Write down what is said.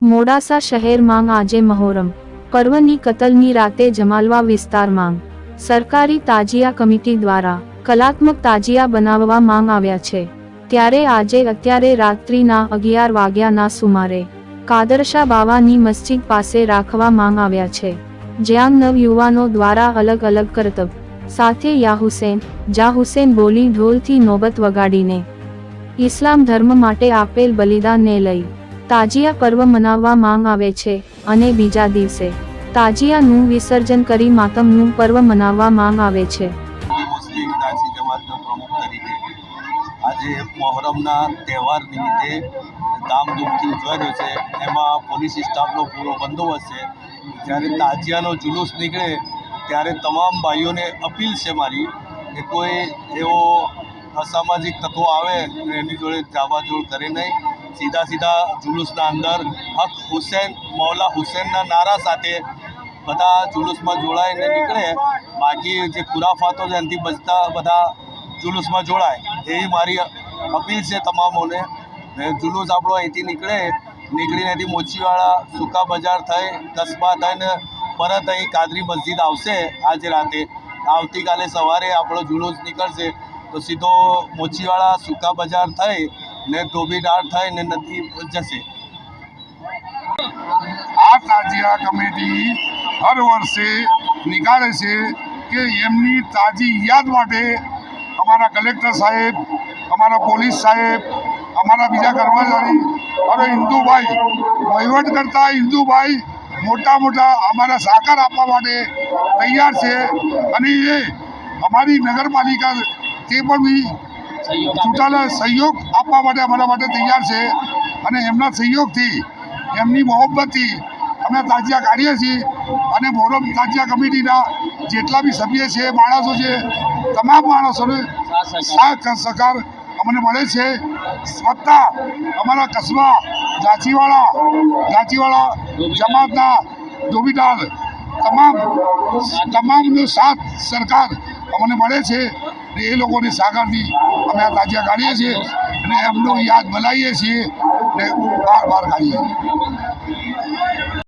મોડાસા શહેરમાં આજે મહોરમ. પર્વની કતલની રાતે જમાલવા વિસ્તારમાં સરકારી તાજિયા કમિટી દ્વારા કલાત્મક તાજિયા બનાવવા માંગ આવ્યા છે. ત્યારે આજે અત્યારે રાત્રિના અગિયાર વાગ્યાના સુમારે કાદરશા બાવાની મસ્જિદ પાસે રાખવા માંગ આવ્યા છે. જ્યાં નવ યુવાનો દ્વારા અલગ અલગ કરતબ. સાથે યા હુસેન, જા હુસેન બોલી ઢોલથી નોબત વગાડીને. ઇસ્લામ ધર્મ માટે આપેલ બલિદાનને લઈ તાજિયા પર્વ મનાવવા માંગ આવે છે અને બીજા દિવસે તાજિયાનું વિસર્જન કરી માતમનું પર્વ મનાવવા માંગ આવે છે. આજે મોહરમના તહેવાર નિમિત્તે ધામધૂમથી ઉજવાઈ છે. એમાં પોલીસ સ્ટાફનો પૂરો બંદોબસ્ત છે. જ્યારે તાજિયાનો જુલુસ નીકળે ત્યારે તમામ ભાઈઓને અપીલ છે મારી કે કોઈ એવો અસામાજિક તત્વો આવે એની જોડે જાવાજોડ કરે નહીં. સીધા સીધા જુલુસના અંદર હક હુસેન, મૌલા હુસેનના નારા સાથે બધા જુલુસમાં જોડાઈને નીકળે. બાકી જે ખુરાફાતો છે એનાથી બચતા બધા જુલુસમાં જોડાય. એવી મારી અપીલ છે તમામોને. જુલુસ આપણો અહીંથી નીકળે, નીકળીને અહીંથી મોચીવાળા સૂકા બજાર થઈ કસ્બા થઈને પરત અહીં કાદરી મસ્જિદ આવશે આજે રાતે. આવતીકાલે સવારે આપણો જુલુસ નીકળશે તો સીધો મોચીવાળા સૂકા બજાર થઈ ને ધોબીદાર થઈ ને નદી જશે. આ તાજિયા કમિટી હર વર્ષે નીકાળે છે કે એમની તાજી યાદ માટે અમારા કલેક્ટર સાહેબ, અમારા પોલીસ સાહેબ, અમારા બીજા કર્મચારી અને હિન્દુભાઈ વહીવટ કરતા હિન્દુભાઈ મોટા મોટા અમારા સાકાર આપવા માટે તૈયાર છે. અને એ અમારી નગરપાલિકા, તે પણ બી ચૂંટાયેલા સહયોગ આપવા માટે અમારા માટે તૈયાર છે અને એમના સહયોગથી એમની મોહબ્બતથી અમે તાજિયા કાઢીએ છીએ અને મોરમ તાજિયા કમિટીના જેટલા બી સભ્ય છે માણસો છે તમામ માણસોને સાથ સહકાર. અમને મળે છે. વત્તા અમારા કસ્બા ગાચીવાળા ગાચીવાળા જમાતના ધોબીડાલ તમામ તમામનો સાથ સરકાર લોકોને મળે છે એ લોકોની સાગરથી અમે આ તાજિયા કાઢીએ છીએ અને એમનું યાદ બનાવીએ છીએ ને બહાર બહાર કાઢીએ છીએ.